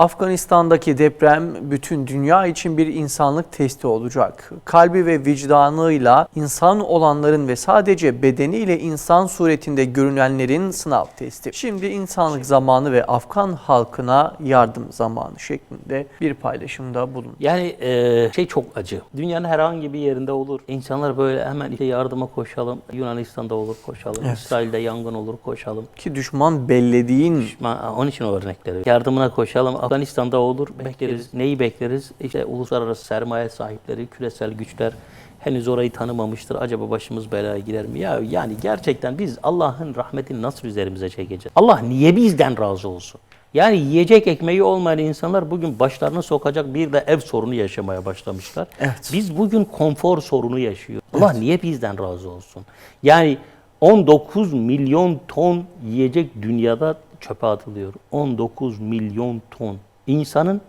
Afganistan'daki deprem bütün dünya için bir insanlık testi olacak. Kalbi ve vicdanıyla insan olanların ve sadece bedeniyle insan suretinde görünenlerin sınav testi. Şimdi insanlık zamanı ve Afgan halkına yardım zamanı şeklinde bir paylaşımda bulun. Yani e, şey çok acı. Dünyanın herhangi bir yerinde olur. İnsanlar böyle hemen işte yardıma koşalım. Yunanistan'da olur koşalım. Evet. İsrail'de yangın olur koşalım. Ki düşman bellediğin Ben onun için o örnekleri. Yardımına koşalım. Afganistan'da olur. Bekleriz. Neyi bekleriz? İşte uluslararası sermaye sahipleri, küresel güçler henüz orayı tanımamıştır. Acaba başımız belaya girer mi? Ya yani gerçekten biz Allah'ın rahmetini nasıl üzerimize çekeceğiz? Allah niye bizden razı olsun? Yani yiyecek ekmeği olmayan insanlar bugün başlarını sokacak bir de ev sorunu yaşamaya başlamışlar. Evet. Biz bugün konfor sorunu yaşıyoruz. Allah niye bizden razı olsun? Yani 19 milyon ton yiyecek dünyada çöpe atılıyor. 19 milyon ton. İnsanın,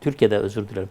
Türkiye'de özür dilerim.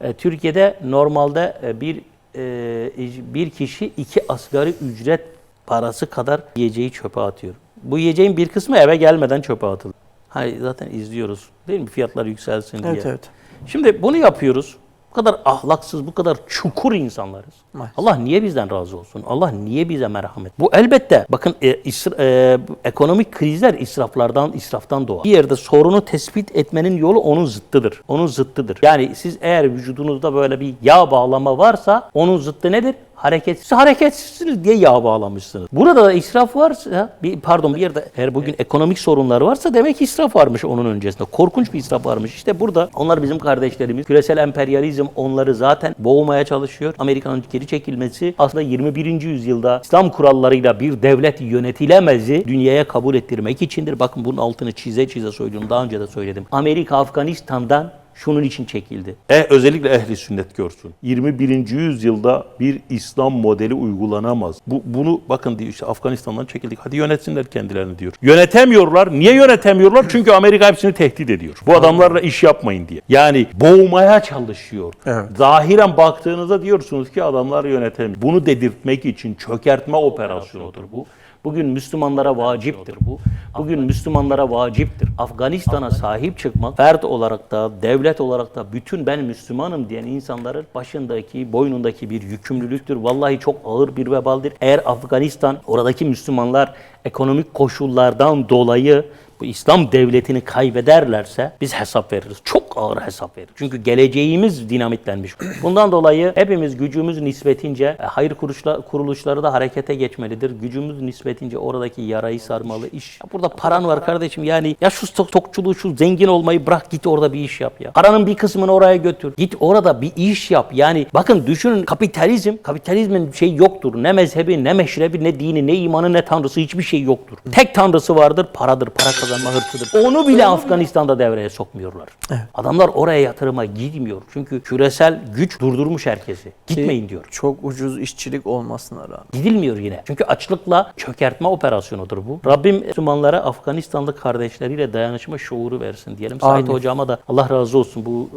E, Türkiye'de normalde e, bir e, bir kişi iki asgari ücret parası kadar yiyeceği çöpe atıyor. Bu yiyeceğin bir kısmı eve gelmeden çöpe atılıyor. Hayır zaten izliyoruz değil mi fiyatlar yükselsin diye. Evet evet. Şimdi bunu yapıyoruz. Bu kadar ahlaksız, bu kadar çukur insanlarız. Maalesef. Allah niye bizden razı olsun? Allah niye bize merhamet? Bu elbette bakın e, isra- e, ekonomik krizler israflardan, israftan doğar. Bir yerde sorunu tespit etmenin yolu onun zıttıdır. Onun zıttıdır. Yani siz eğer vücudunuzda böyle bir yağ bağlama varsa onun zıttı nedir? Hareket. Siz hareketsizsiniz diye yağ bağlamışsınız. Burada da israf varsa, bir, pardon bir yerde eğer bugün ekonomik sorunlar varsa demek ki israf varmış onun öncesinde. Korkunç bir israf varmış. İşte burada onlar bizim kardeşlerimiz. Küresel emperyalizm onları zaten boğmaya çalışıyor. Amerika'nın geri çekilmesi aslında 21. yüzyılda İslam kurallarıyla bir devlet yönetilemezi dünyaya kabul ettirmek içindir. Bakın bunun altını çize çize söylüyorum. Daha önce de söyledim. Amerika Afganistan'dan şunun için çekildi. E, özellikle ehli sünnet görsün. 21. yüzyılda bir İslam modeli uygulanamaz. Bu, bunu bakın diyor işte Afganistan'dan çekildik. Hadi yönetsinler kendilerini diyor. Yönetemiyorlar. Niye yönetemiyorlar? Çünkü Amerika hepsini tehdit ediyor. Bu adamlarla iş yapmayın diye. Yani boğmaya çalışıyor. Evet. Zahiren baktığınızda diyorsunuz ki adamlar yönetemiyor. Bunu dedirtmek için çökertme operasyonudur bu. Bugün Müslümanlara vaciptir bu. Bugün Müslümanlara vaciptir. Afganistan'a sahip çıkmak, fert olarak da, devlet olarak da bütün ben Müslümanım diyen insanların başındaki, boynundaki bir yükümlülüktür. Vallahi çok ağır bir vebaldir. Eğer Afganistan, oradaki Müslümanlar ekonomik koşullardan dolayı bu İslam devletini kaybederlerse biz hesap veririz. Çok ağır hesap veririz. Çünkü geleceğimiz dinamitlenmiş. Bundan dolayı hepimiz gücümüz nispetince e, hayır kuruluşla, kuruluşları da harekete geçmelidir. Gücümüz nispetince oradaki yarayı sarmalı iş. Ya burada paran var kardeşim yani ya şu stok- stokçuluğu şu zengin olmayı bırak git orada bir iş yap ya. Paranın bir kısmını oraya götür. Git orada bir iş yap. Yani bakın düşünün kapitalizm, kapitalizmin şey yoktur. Ne mezhebi, ne meşrebi, ne dini, ne imanı, ne tanrısı hiçbir şey yoktur. Tek tanrısı vardır, paradır, para kazanma hırsıdır. Onu bile Afganistan'da devreye sokmuyorlar. Adamlar oraya yatırıma gitmiyor. Çünkü küresel güç durdurmuş herkesi. Gitmeyin diyor. çok ucuz işçilik olmasına rağmen. Gidilmiyor yine. Çünkü açlıkla çökertme operasyonudur bu. Rabbim Müslümanlara Afganistanlı kardeşleriyle dayanışma şuuru versin diyelim. Sait hocama da Allah razı olsun bu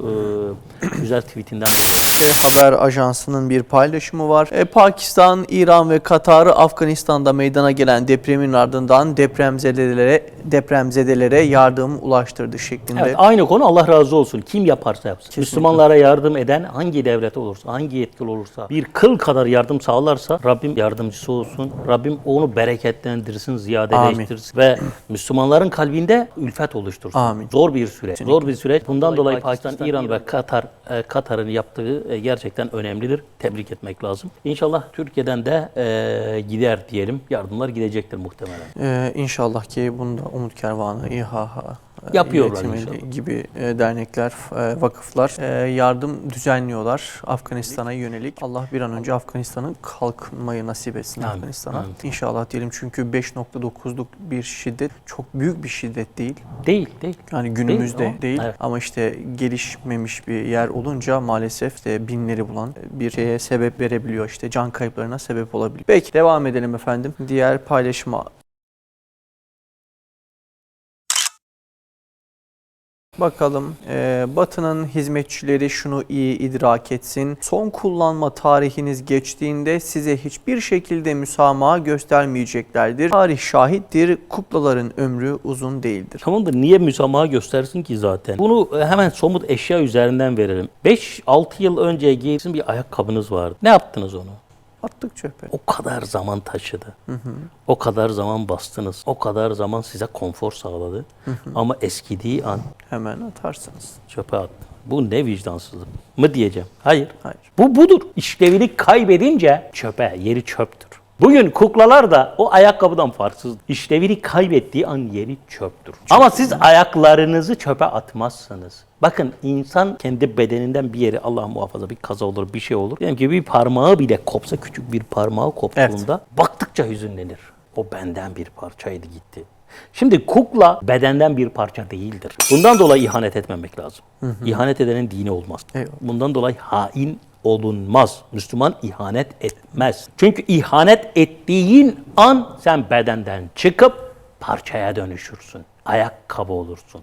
e, güzel tweetinden dolayı. Haber Ajansı'nın bir paylaşımı var. E, Pakistan, İran ve Katar Afganistan'da meydana gelen depremin ardından depremzedelere depremzedelere yardım ulaştırdı şeklinde. Evet, aynı konu Allah razı olsun. Kim yaparsa yapsın. Müslümanlara yardım eden hangi devlet olursa, hangi yetkili olursa, bir kıl kadar yardım sağlarsa Rabbim yardımcısı olsun. Rabbim onu bereketlendirsin, ziyadeleştirsin ve Müslümanların kalbinde ülfet oluştursun. Amin. Zor bir süreç. Zor bir süreç. Bundan dolayı Pakistan, İran ve Katar e, Katar'ın yaptığı e, gerçekten önemlidir. Tebrik etmek lazım. İnşallah Türkiye'den de e, gider diyelim. Yardımlar gidecektir muhtemelen. Ee, inşallah ki bunda Umut Kervanı, İHH, e, Yapıyorlar gibi e, dernekler, e, vakıflar yardım düzenliyorlar Afganistan'a yönelik. Allah bir an önce Afganistan'ın kalkmayı nasip etsin Amin, Afganistan'a. amin. İnşallah diyelim çünkü 5.9'luk bir şiddet çok büyük bir şiddet değil. Değil, değil. Yani günümüzde ama- değil, Evet. ama işte gelişmemiş bir yer olunca maalesef de binleri bulan bir şeye sebep verebiliyor işte can kayıplarına sebep olabiliyor. Peki devam edelim efendim. Diğer paylaşıma Bakalım e, Batı'nın hizmetçileri şunu iyi idrak etsin. Son kullanma tarihiniz geçtiğinde size hiçbir şekilde müsamaha göstermeyeceklerdir. Tarih şahittir. Kuklaların ömrü uzun değildir. Tamam da niye müsamaha göstersin ki zaten? Bunu e, hemen somut eşya üzerinden verelim. 5-6 yıl önce giysin bir ayakkabınız vardı. Ne yaptınız onu? Attık çöpe. O kadar zaman taşıdı. O kadar zaman bastınız. O kadar zaman size konfor sağladı. Ama eskidiği an Hemen atarsınız. çöpe attı. Bu ne vicdansızlık mı diyeceğim? Hayır. Hayır. Bu budur. İşlevini kaybedince çöpe, yeri çöptür. Bugün kuklalar da o ayakkabıdan farksız. İşlevini kaybettiği an yeri çöptür. Ama siz ayaklarınızı çöpe atmazsınız. Bakın insan kendi bedeninden bir yeri Allah muhafaza bir kaza olur, bir şey olur. Diyelim ki bir parmağı bile kopsa, küçük bir parmağı koptuğunda baktıkça hüzünlenir. O benden bir parçaydı gitti. Şimdi kukla bedenden bir parça değildir. Bundan dolayı ihanet etmemek lazım. İhanet edenin dini olmaz. Eyvallah. Bundan dolayı hain olunmaz. Müslüman ihanet etmez. Çünkü ihanet ettiğin an sen bedenden çıkıp parçaya dönüşürsün. Ayakkabı olursun.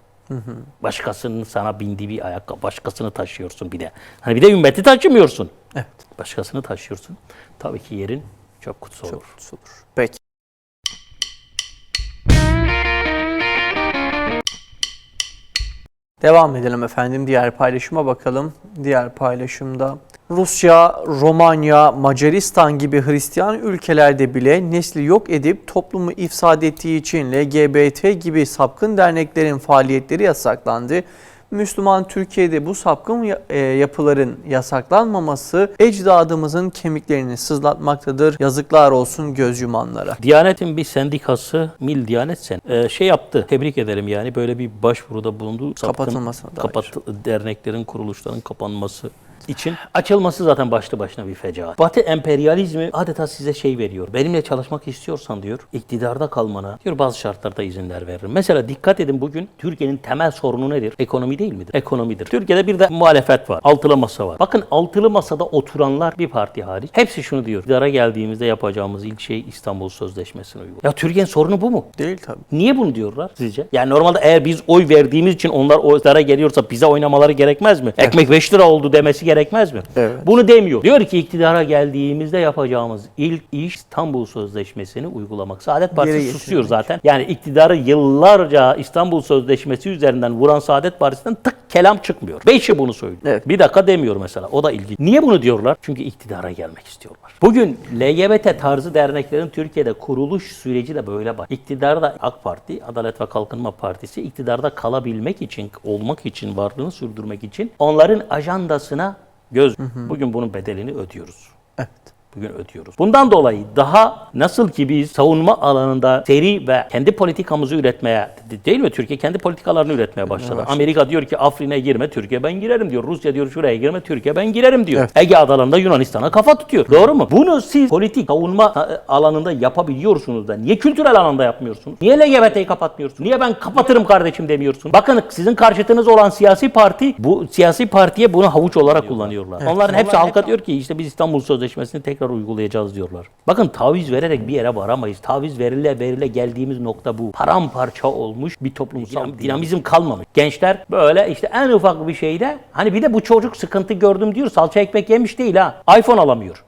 Başkasının sana bindiği bir ayakkabı, başkasını taşıyorsun bir de. Hani bir de ümmeti taşımıyorsun. Evet. Başkasını taşıyorsun. Tabii ki yerin çöp kutusu olur. Çok kutusudur. Peki. Devam edelim efendim. Diğer paylaşıma bakalım. Diğer paylaşımda Rusya, Romanya, Macaristan gibi Hristiyan ülkelerde bile nesli yok edip toplumu ifsad ettiği için LGBT gibi sapkın derneklerin faaliyetleri yasaklandı. Müslüman Türkiye'de bu sapkın e, yapıların yasaklanmaması ecdadımızın kemiklerini sızlatmaktadır. Yazıklar olsun göz yumanlara. Diyanet'in bir sendikası Mil Diyanet Sen e, şey yaptı. Tebrik edelim yani böyle bir başvuruda bulundu. Sapkın Kapatılmasına dair. kapat derneklerin, kuruluşların kapanması için açılması zaten başlı başına bir fecaat. Batı emperyalizmi adeta size şey veriyor. Benimle çalışmak istiyorsan diyor, iktidarda kalmana diyor bazı şartlarda izinler veririm. Mesela dikkat edin bugün Türkiye'nin temel sorunu nedir? Ekonomi değil midir? Ekonomidir. Türkiye'de bir de muhalefet var. Altılı masa var. Bakın altılı masada oturanlar bir parti hariç hepsi şunu diyor. İktidara geldiğimizde yapacağımız ilk şey İstanbul Sözleşmesi'ni uygulamak. Ya Türkiye'nin sorunu bu mu? Değil tabii. Niye bunu diyorlar sizce? Yani normalde eğer biz oy verdiğimiz için onlar oylara geliyorsa bize oynamaları gerekmez mi? Ekmek 5 lira oldu demesi gerekmez mi? Evet. Bunu demiyor. Diyor ki iktidara geldiğimizde yapacağımız ilk iş İstanbul Sözleşmesi'ni uygulamak. Saadet Partisi Geri susuyor getirmek. zaten. Yani iktidarı yıllarca İstanbul Sözleşmesi üzerinden vuran Saadet Partisi'nden tık kelam çıkmıyor. Beşi bunu söylüyor. Evet. Bir dakika demiyor mesela. O da ilginç. Niye bunu diyorlar? Çünkü iktidara gelmek istiyorlar. Bugün LGBT tarzı derneklerin Türkiye'de kuruluş süreci de böyle bak. İktidarda AK Parti, Adalet ve Kalkınma Partisi iktidarda kalabilmek için, olmak için, varlığını sürdürmek için onların ajandasına göz. Bugün bunun bedelini ödüyoruz. Evet. Bugün ödüyoruz. Bundan dolayı daha nasıl ki biz savunma alanında seri ve kendi politikamızı üretmeye değil mi? Türkiye kendi politikalarını üretmeye başladı. Amerika diyor ki Afrin'e girme, Türkiye ben girerim diyor. Rusya diyor şuraya girme, Türkiye ben girerim diyor. Evet. Ege adalarında Yunanistan'a kafa tutuyor. Doğru mu? Bunu siz politik savunma e, alanında yapabiliyorsunuz da niye kültürel alanda yapmıyorsunuz? Niye LGBT'yi kapatmıyorsunuz? Niye ben kapatırım kardeşim demiyorsun? Bakın sizin karşıtınız olan siyasi parti bu siyasi partiye bunu havuç olarak kullanıyorlar. Onların hepsi halka diyor ki işte biz İstanbul Sözleşmesi'ni tekrar uygulayacağız diyorlar. Bakın taviz vererek bir yere varamayız. Taviz verile verile geldiğimiz nokta bu. Paramparça olmuş bir toplumsal dinamizm kalmamış. Gençler böyle işte en ufak bir şeyde hani bir de bu çocuk sıkıntı gördüm diyor salça ekmek yemiş değil ha. iPhone alamıyor.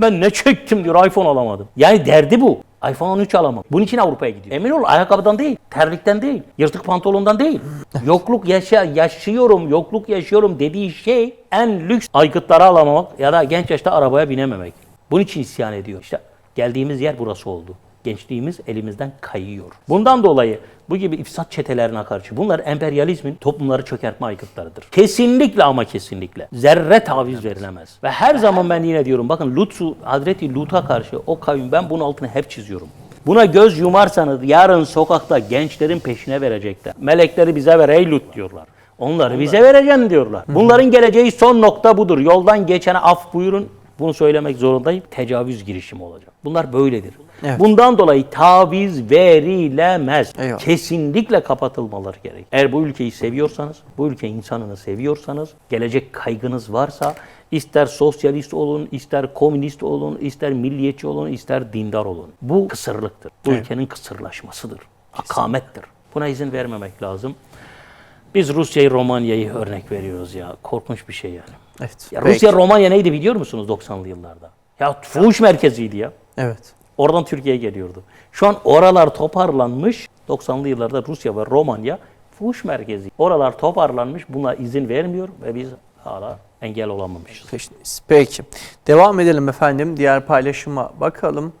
Ben ne çektim diyor iPhone alamadım. Yani derdi bu. iPhone 13 alamam. Bunun için Avrupa'ya gidiyor. Emin ol ayakkabıdan değil, terlikten değil, yırtık pantolondan değil. yokluk yaşa yaşıyorum, yokluk yaşıyorum dediği şey en lüks aygıtları alamamak ya da genç yaşta arabaya binememek. Bunun için isyan ediyor. İşte geldiğimiz yer burası oldu. Gençliğimiz elimizden kayıyor. Bundan dolayı bu gibi ifsat çetelerine karşı bunlar emperyalizmin toplumları çökertme aygıtlarıdır. Kesinlikle ama kesinlikle. Zerre taviz verilemez. Ve her zaman ben yine diyorum bakın Lut'u, Hazreti Lut'a karşı o kavim ben bunun altını hep çiziyorum. Buna göz yumarsanız yarın sokakta gençlerin peşine verecekler. Melekleri bize ver ey Lut diyorlar. Onları bize vereceksin diyorlar. Bunların geleceği son nokta budur. Yoldan geçene af buyurun. Bunu söylemek zorundayım. Tecavüz girişimi olacak. Bunlar böyledir. Evet. Bundan dolayı taviz verilemez. Eyvallah. Kesinlikle kapatılmaları gerek. Eğer bu ülkeyi seviyorsanız, bu ülke insanını seviyorsanız, gelecek kaygınız varsa ister sosyalist olun, ister komünist olun, ister milliyetçi olun, ister dindar olun. Bu kısırlıktır. Bu Evet. ülkenin kısırlaşmasıdır. Akamettir. Buna izin vermemek lazım. Biz Rusya'yı, Romanya'yı örnek veriyoruz ya. Korkunç bir şey yani. Evet. Ya. Rusya, Romanya neydi biliyor musunuz 90'lı yıllarda? Ya fuhuş merkeziydi ya. Evet. Oradan Türkiye'ye geliyordu. Şu an oralar toparlanmış. 90'lı yıllarda Rusya ve Romanya fuhuş merkezi. Oralar toparlanmış. Buna izin vermiyor ve biz hala engel olamamışız. Peki. Devam edelim efendim. Diğer paylaşıma bakalım.